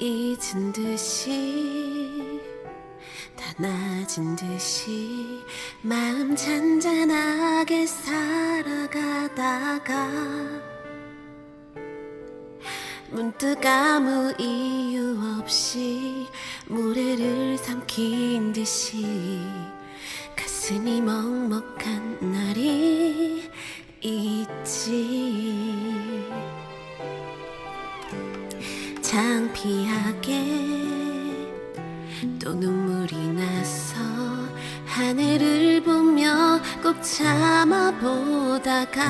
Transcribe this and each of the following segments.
잊은 듯이 다 낮은 듯이 마음 잔잔하게 살아가다가 문득 아무 이유 없이 모래를 삼킨 듯이 가슴이 먹먹한 날이 있지 창피하게 또 눈물이 나서 하늘을 보며 꼭 참아보다가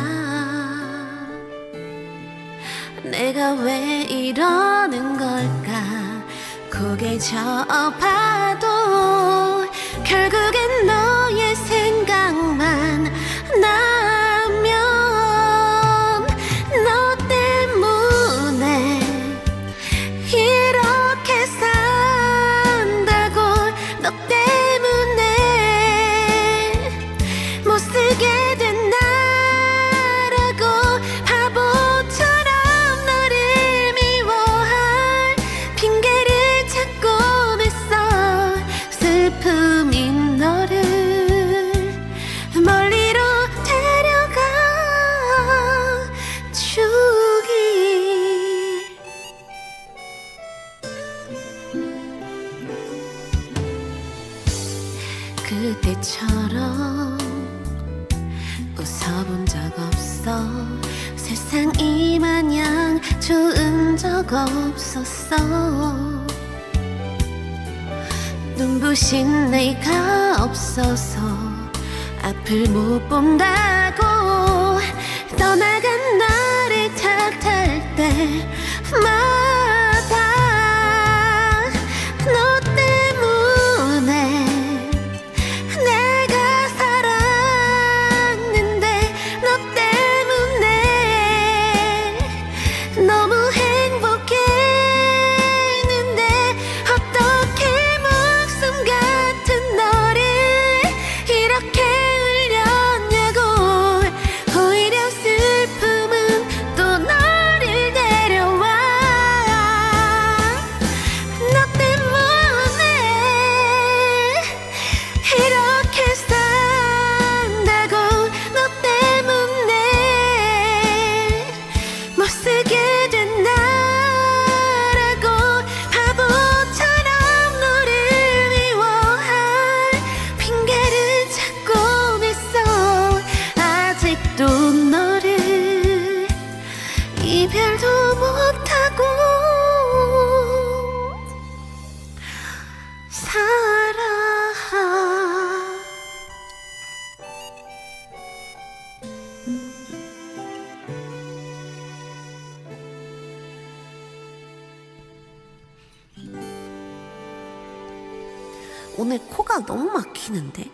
내가 왜 이러는 걸까? 고개 저어봐도 결국 그때처럼 웃어본 적 없어. 세상이 마냥 좋은 적 없었어. 눈부신 내가 없어서 앞을 못 본다고 오늘 코가 너무 막히는데